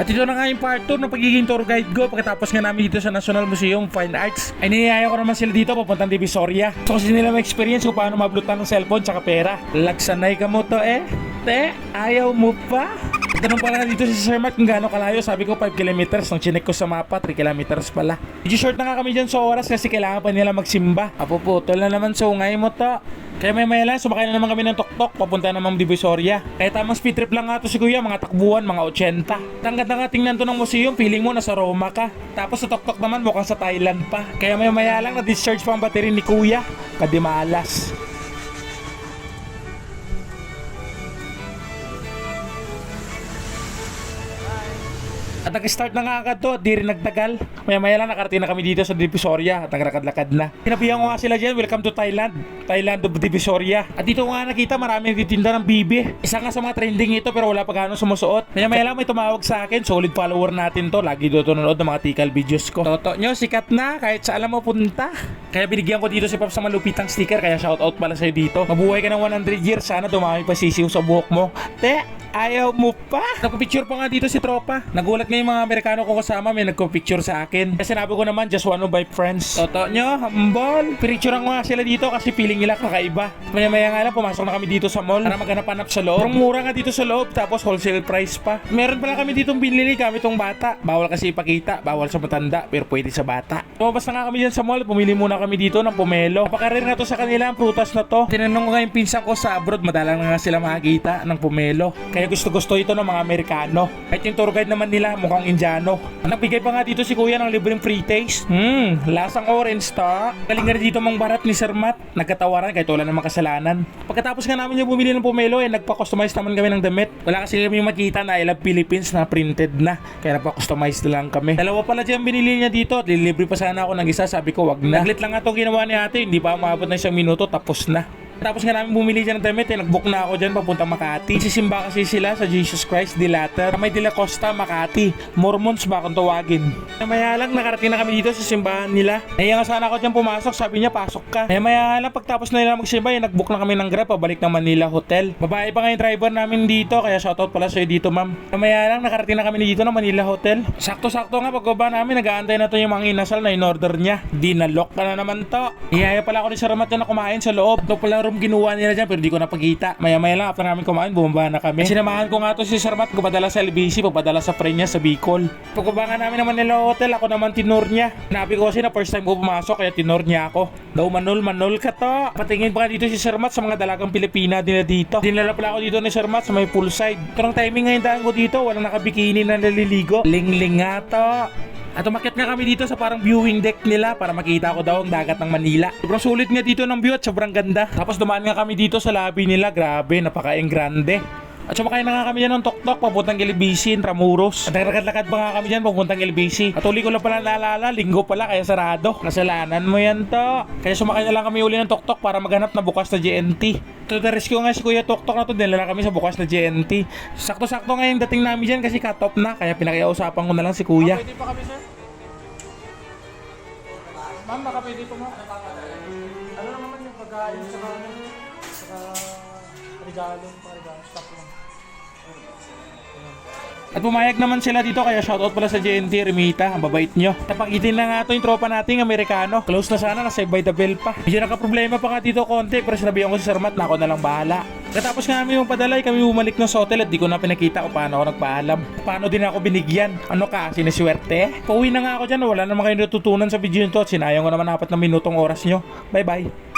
At ito na nga yung part 2 ng pagiging tour guide ko pagkatapos nga namin dito sa National Museum of Fine Arts. Ay niyaya ko naman sila dito papuntang Divisoria. So kasi nila may experience kung paano mablutan ng cellphone tsaka pera. Lagsanay ka mo to eh. Te, ayaw mo pa? Tanong pala dito si Sir Mark kung gaano kalayo. Sabi ko 5 kilometers. Nung chinek ko sa mapa, 3 kilometers pala. Medyo short na nga kami dyan sa oras kasi kailangan pa nila magsimba. Apo putol na naman sungay mo to. Kaya may maya lang, sumakay na naman kami ng tok-tok papunta naman Divisoria. Kaya tamang speed trip lang nga to si Kuya, mga takbuhan, mga 80. Tanggad na nga tingnan to ng museum, feeling mo nasa Roma ka. Tapos sa tok-tok naman mukhang sa Thailand pa. Kaya may maya lang na-discharge pa ang battery ni Kuya. Kadimalas. At nag-start na nga agad to at di rin nagtagal. Maya maya lang nakarating na kami dito sa Divisoria at naglakad-lakad na. Sinabihan ko nga sila dyan, welcome to Thailand. Thailand of Divisoria. At dito ko nga nakita marami nagtitinda ng bibi. Isa nga sa mga trending ito pero wala pa gano'ng sumusuot. Maya maya lang may tumawag sa akin, solid follower natin to. Lagi doon nanonood ng mga tikal videos ko. Toto nyo, sikat na kahit sa alam mo punta. Kaya binigyan ko dito si Pops sa malupitang sticker kaya shoutout pala sa'yo dito. Mabuhay ka ng 100 years, sana dumami pa sisiw sa buhok mo. Te, Ayaw mo pa? Nagpapicture pa nga dito si Tropa. Nagulat nga yung mga Amerikano ko kasama may nagpapicture sa akin. Kasi sinabi ko naman, just one of my friends. Toto nyo, hambol. Picture nga sila dito kasi feeling nila kakaiba. Maya maya nga lang, pumasok na kami dito sa mall para maghanap-hanap sa loob. Pero mura nga dito sa loob, tapos wholesale price pa. Meron pala kami ditong binili gamit tong bata. Bawal kasi ipakita, bawal sa matanda, pero pwede sa bata. Lumabas na nga kami dyan sa mall, pumili muna kami dito ng pomelo. Napakarir nga to sa kanila ang prutas na to. Tinanong ko nga yung pinsan ko sa abroad, madalang na nga sila makakita ng pomelo. Kaya gusto gusto ito ng mga Amerikano. Kahit yung tour guide naman nila, mukhang Indiano. Nagbigay pa nga dito si Kuya ng libreng free taste. Hmm, lasang orange to. Galing nga dito mang barat ni Sir Matt. Nagkatawaran kahit wala namang kasalanan. Pagkatapos nga namin yung bumili ng pomelo, eh, nagpa-customize naman kami ng damit. Wala kasi kami makita na I love Philippines na printed na. Kaya nagpa-customize na lang kami. Dalawa pala dyan binili niya dito at lilibre pa sana ako ng isa. Sabi ko, wag na. Naglit lang nga itong ginawa ni ate. Hindi pa umabot na isang minuto, tapos na. Tapos nga namin bumili dyan ng damit eh. Nag-book na ako dyan papuntang Makati. Sisimba kasi sila sa Jesus Christ de Latter. May de la Costa, Makati. Mormons ba kung tawagin. Maya lang nakarating na kami dito sa simbahan nila. Naya nga sana ako dyan pumasok. Sabi niya pasok ka. Maya maya lang pagtapos na nila magsimba eh, nag-book na kami ng grab pabalik ng Manila Hotel. Babae pa nga yung driver namin dito. Kaya shoutout pala sa'yo dito ma'am. Maya lang nakarating na kami dito ng Manila Hotel. Sakto-sakto nga pagbaba namin nag-aantay na to yung mga inasal na in-order niya. Dinalok ka na naman to. Iyaya pala ako ni Sir Matt na kumain sa loob. Ito pala room ginuha nila dyan pero di ko napagkita. Maya-maya lang after namin kumain, bumaba na kami. Sinamahan ko nga to si Sir Matt, papadala sa LBC, papadala sa friend niya sa Bicol. Pagbaba nga namin naman nila hotel, ako naman tinor niya. Nabi ko kasi na first time ko pumasok kaya tinor niya ako. Daw manol, manol ka to. Patingin pa dito si Sir Matt sa mga dalagang Pilipina nila dito. Dinala pala ako dito ni Sir Matt sa may poolside. Ng timing ngayon daan ko dito, walang nakabikini na naliligo. Ling-ling nga to. At umakyat nga kami dito sa parang viewing deck nila para makita ko daw ang dagat ng Manila. Sobrang sulit nga dito ng view at sobrang ganda. Tapos dumaan nga kami dito sa lobby nila. Grabe, napaka-eng grande. At sumakay na nga kami dyan ng tok-tok papuntang LBC, Intramuros. At naglakad-lakad pa nga kami dyan papuntang LBC. At uli ko lang pala naalala, linggo pala kaya sarado. Kasalanan mo yan to. Kaya sumakay na lang kami uli ng tok-tok para maghanap na bukas na GNT. To the rescue nga si Kuya Tok Tok na to, dinala kami sa bukas na GNT. Sakto-sakto nga yung dating namin dyan kasi cut off na, kaya pinakiausapan ko na lang si Kuya. Pwede pa kami sir? Ma'am, baka pwede po mo. Ano naman yung pagkain sa kanin? Regalo, regalo, stock lang. At pumayag naman sila dito kaya shoutout pala sa JNT Remita, ang babait nyo. Tapakitin na nga to yung tropa nating Amerikano. Close na sana, nasa by the bell pa. Medyo nakaproblema pa nga dito konti pero sinabihan ko si Sir Matt na ako na lang bahala. Katapos nga namin yung padalay, kami bumalik ng hotel at di ko na pinakita kung paano ako nagpaalam. Paano din ako binigyan. Ano ka, siniswerte? Pauwi na nga ako dyan, wala naman kayo natutunan sa video nito at sinayang ko naman apat na minutong oras nyo. Bye bye.